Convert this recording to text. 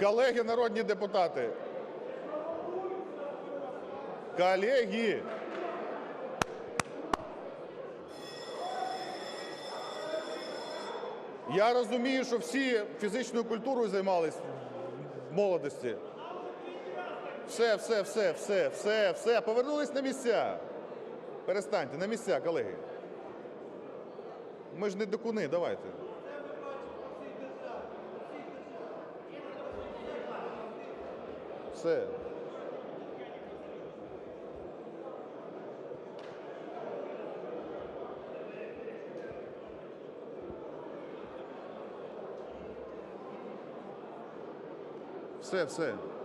Колеги народні депутати. Колеги. Я розумію, що всі фізичною культурою займались в молодості. Все, все, все, все, все, все. Повернулись на місця. Перестаньте, на місця, колеги. Ми ж не дикуни, давайте. Все. Все, все.